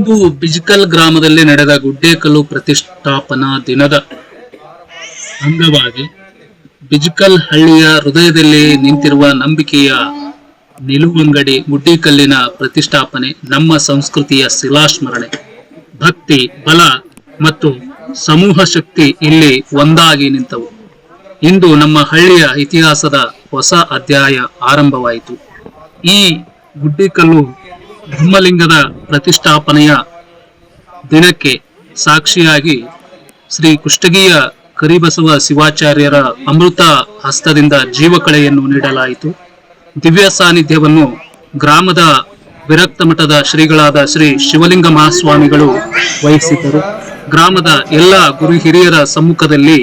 ಇಂದು ಬಿಜಿಕಲ್ ಗ್ರಾಮದಲ್ಲಿ ನಡೆದ ಗುಡ್ಡೇಕಲ್ಲು ಪ್ರತಿಷ್ಠಾಪನಾ ದಿನದ ಅಂಗವಾಗಿ ಬಿಜಿಕಲ್ ಹಳ್ಳಿಯ ಹೃದಯದಲ್ಲಿ ನಿಂತಿರುವ ನಂಬಿಕೆಯ ನಿಲುವಂಗಡಿ ಗುಡ್ಡೇಕಲ್ಲಿನ ಪ್ರತಿಷ್ಠಾಪನೆ, ನಮ್ಮ ಸಂಸ್ಕೃತಿಯ ಶಿಲಾಸ್ಮರಣೆ. ಭಕ್ತಿ, ಬಲ ಮತ್ತು ಸಮೂಹ ಶಕ್ತಿ ಇಲ್ಲಿ ಒಂದಾಗಿ ನಿಂತವು. ಇಂದು ನಮ್ಮ ಹಳ್ಳಿಯ ಇತಿಹಾಸದ ಹೊಸ ಅಧ್ಯಾಯ ಆರಂಭವಾಯಿತು. ಈ ಗುಡ್ಡಿಕಲ್ಲು ಬ್ರಹ್ಮಲಿಂಗದ ಪ್ರತಿಷ್ಠಾಪನೆಯ ದಿನಕ್ಕೆ ಸಾಕ್ಷಿಯಾಗಿ ಶ್ರೀ ಕುಷ್ಟಗಿಯ ಕರಿಬಸವ ಶಿವಾಚಾರ್ಯರ ಅಮೃತ ಹಸ್ತದಿಂದ ಜೀವಕಳೆಯನ್ನು ನೀಡಲಾಯಿತು. ದಿವ್ಯ ಸಾನ್ನಿಧ್ಯವನ್ನು ಗ್ರಾಮದ ವಿರಕ್ತ ಮಠದ ಶ್ರೀಗಳಾದ ಶ್ರೀ ಶಿವಲಿಂಗ ಮಹಾಸ್ವಾಮಿಗಳು ವಹಿಸಿದ್ದರು. ಗ್ರಾಮದ ಎಲ್ಲ ಗುರು ಹಿರಿಯರ ಸಮ್ಮುಖದಲ್ಲಿ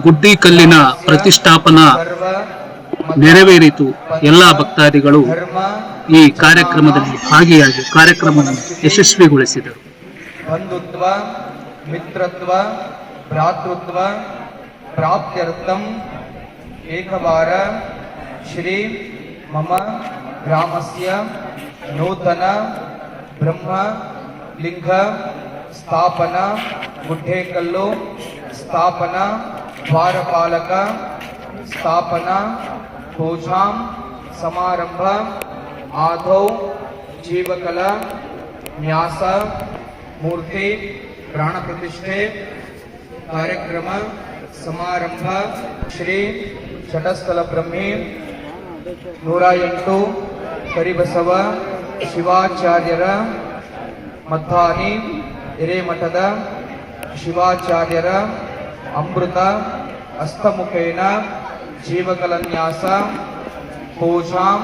ಗುಡ್ಡಿ ಕಲ್ಲಿನ ಪ್ರತಿಷ್ಠಾಪನಾ ನೆರವೇರಿತು. ಎಲ್ಲ ಭಕ್ತಾದಿಗಳು ಈ ಕಾರ್ಯಕ್ರಮದಲ್ಲಿ ಭಾಗಿಯಾಗಿ ಕಾರ್ಯಕ್ರಮವನ್ನು ಯಶಸ್ವಿಗೊಳಿಸಿದರು. ಬಂಧುತ್ವ, ಮಿತ್ರತ್ವ, ಭ್ರಾತೃತ್ವ, ಪ್ರಾಪ್ತ್ಯರ್ಥಂ, ಏಕವಾರ, ಶ್ರೀ ಮಮ ಗ್ರಾಮಸ್ಯ ನೂತನ, ಬ್ರಹ್ಮ, ಲಿಂಗ, ಸ್ಥಾಪನ ಗುಡ್ಡೇಕಲ್ಲು ಸ್ಥಾಪನ, ದ್ವಾರಪಾಲಕ, ಸ್ಥಾಪನಾ ಪೂಜಾಂ ಸಮಾರಂಭ ಆದೌ ಜೀವಕಲ ನ್ಯಾಸ ಮೂರ್ತಿ ಪ್ರಾಣ ಪ್ರತಿಷ್ಠೆ ಕಾರ್ಯಕ್ರಮ ಸಮಾರಂಭ ಶ್ರೀ ಶಟಸ್ಥಲ ಬ್ರಹ್ಮಿ ನೂರ ಎಂಟು ಕರಿಬಸವ ಶಿವಾಚಾರ್ಯರ ಮದ್ದಾನಿ ಹಿರೇಮಠದ ಶಿವಾಚಾರ್ಯರ ಅಮೃತ ಹಸ್ತಮುಖೇನ ಜೀವಕಲನ್ಯಾಸ ಪೂಜಾಂ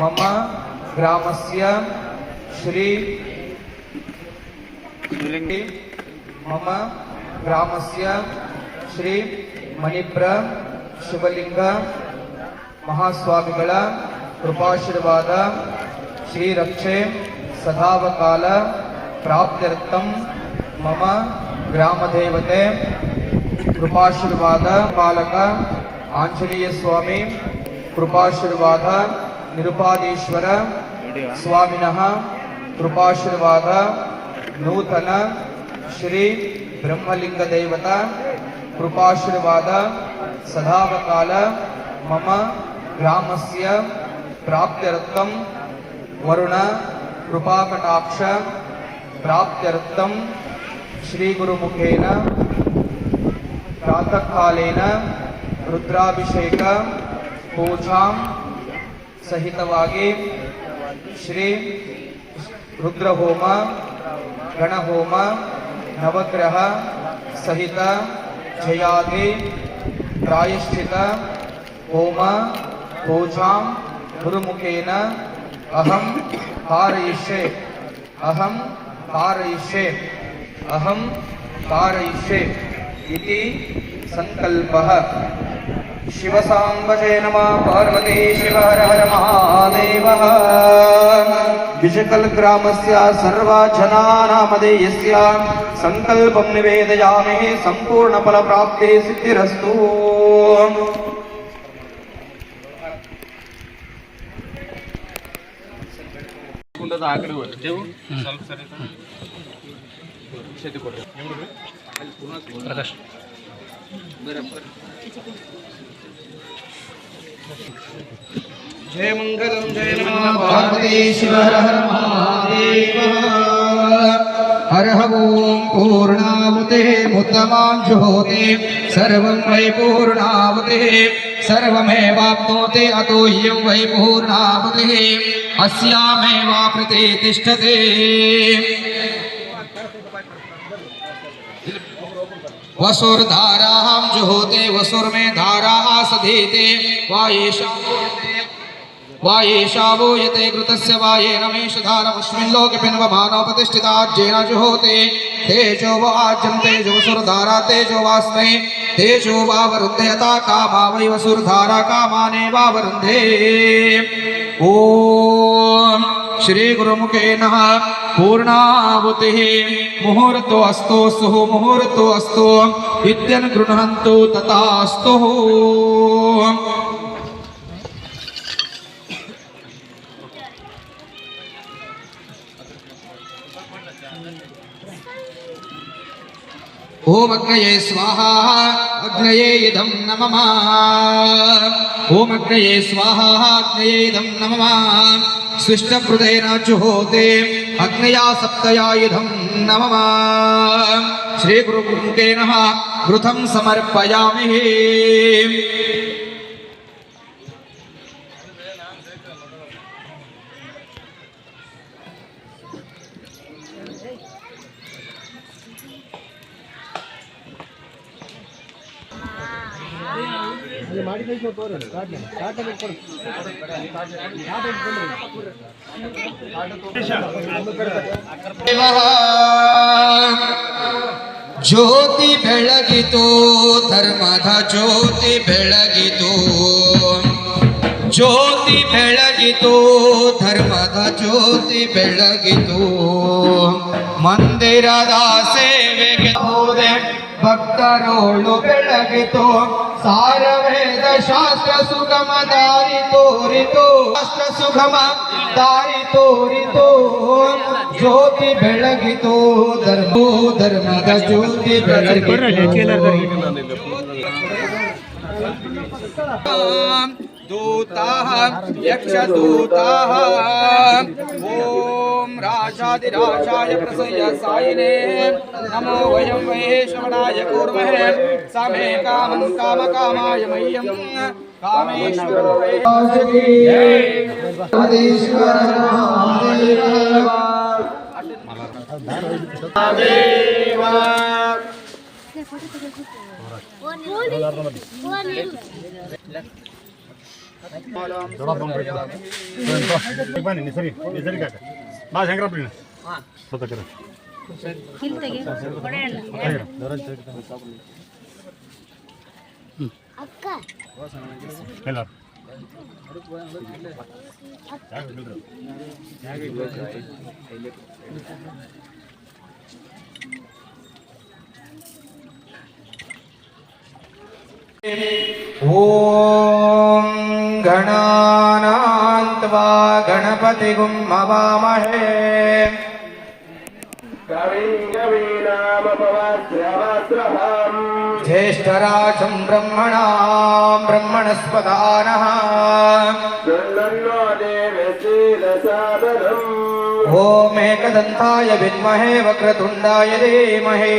ಮಮ ಗ್ರಾಮಸ್ಯ ಶ್ರೀ ಮಮ ಗ್ರಾಮಸ್ಯ ಶ್ರೀ ಮಣಿಪ್ರ ಶಿವಲಿಂಗ ಮಹಾಸ್ವಾಮಿಗಳ ಕೃಪಾಶೀರ್ವಾದ ಶ್ರೀ ರಕ್ಷೆ ಸದಾವಕಾಲ ಪ್ರಾಪ್ತ್ಯರ್ಥಂ ಮಮ ಗ್ರಾಮದೇವತೆ ಕೃಪಾಶೀರ್ವಾದ ಪಾಲಕ ಆಂಜನೇಯ ಸ್ವಾಮಿ, ಕೃಪಾಶೀರ್ವಾದ, ನಿರುಪಾದೀಶ್ವರ ಸ್ವಾಮಿನಃ ಕೃಪಾಶೀರ್ವಾದ, ನೂತನ, ಶ್ರೀ ಬ್ರಹ್ಮಲಿಂಗ ದೇವತ, ಕೃಪಾಶೀರ್ವಾದ, ಸದಾವಕಾಲ, ಮಮ, ಗ್ರಾಮಸ್ಯ ಪ್ರಾಪ್ತ್ಯರ್ಥಂ ವರುಣ, ಕೃಪಾಕಟಾಕ್ಷ ಪ್ರಾಪ್ತ್ಯರ್ಥಂ ಶ್ರೀಗುರುಮುಖೇನ ಪ್ರಾತಃಕಾಲೇನ ರುದ್ರಾಭಿಷೇಕ ಪೂಜಾಂ ಸಹಿತವಾಗಿ ಶ್ರೀ ರುದ್ರಹೋಮ ಗಣಹೋಮ ನವಗ್ರಹ ಸಹಿತ ಜಯಾದಿ ಪ್ರಾಯಶ್ಚಿತ ಹೋಮ ಪೂಜಾಂ ಗುರುಮುಖೇನ ಅಹಂ कारयिष्ये अहं कारयिष्ये अहं कारयिष्ये इति सङ्कल्पः शिवसाम्बजे नमः पार्वती शिव हर हर महादेवः। विजकलग्रामस्य सर्वजनानामधेयस्य सङ्कल्पं निवेदयामि सम्पूर्णफलप्राप्ते सिद्धिरस्तु। प्रकाश बरोबर जय मंगलम, जय नमः। पार्वती शिव हर हर महादेव। हर ओम पूर्णावते मुत्तमां जुहोते सर्वं वै पूर्णावते सर्वमेवाप्नोते अतो ह्यं वै पूर्णावते अस्यामेवाप्रति तिष्ठते। वसुर धारा हम जो होते, वसुर में धारा आसधेते वायेशा वायेशा वो यते कृतस्य वाये नमेश धारमस्मिन् लोके पिन्वमानो प्रतिष्ठिता जेन जुहोते तेजो वो आजन्ते जो वसुरधारा तेजो वास्मे तेजो वा वरुन्धे, यथा कामा वै वसुरधारा कामाने वा वरुन्धे। ओम। ॐ श्रीगुरुमुखेन पूर्णाहुतिः मुहूर्तो अस्तु सुः मुहूर्तो अस्तु। इत्यन् गृह्णन्तु तथास्तु। अग्नये इदं नमः। ओम अग्नये स्वाहा अग्नये इदं नमः। स्विष्टहृदयनाचुहोते अग्नया सप्तया इदं नमः। श्रीगुरुकुटे नमः, घृतं समर्पयामि। ಅಗ್ನಯ ಸಪ್ತಯಾಯುಧಂ ನಮಃ ಶ್ರೀ ಗುರುಗುರುಕೇನ ಘೃತಂ ಸಮರ್ಪಯಾಮಿ ಜ್ಯೋತಿ ಬೆಳಗಿತು ಧರ್ಮದ ಜ್ಯೋತಿ ಬೆಳಗಿತು ಜ್ಯೋತಿ ಬೆಳಗಿತು ಧರ್ಮದ ಜ್ಯೋತಿ ಬೆಳಗಿತು ಮಂದಿರದ ಸೇವೆಗೆ ಹೋದೆ ಭಕ್ತರೋಳು ಬೆಳಗಿತು. ಸಾರವೇದ ಶಾಸ್ತ್ರ ಸುಗಮ ದಾರಿ ತೋರಿತು. ಶಾಸ್ತ್ರ ಸುಗಮ ದಾರಿ ತೋರಿತು. ಜ್ಯೋತಿ ಬೆಳಗಿತು. ಧರ್ಮ ಧರ್ಮದ ಜ್ಯೋತಿ ಬೆಳಗಿತು. दूता यक्ष दूता ओम राजाधिराजा प्रसय सायिने। नमो वयं वये श्रवणाय कूर्महे। समे काम कामकामाय मह्यं। Kameshwar One, one, one, one. ಬಾ ಶಂಕರಪ್ಪ ಸತ್ತಕರ ಅಕ್ಕ ಎಲ್ಲ ॐ गणानान्त्वा गणपतिगुं मवामहे ज्येष्ठराजं ब्रह्मणां ब्रह्मणस्पदानः। ॐ एकदन्ताय विद्महे वक्रतुण्डाय धीमहि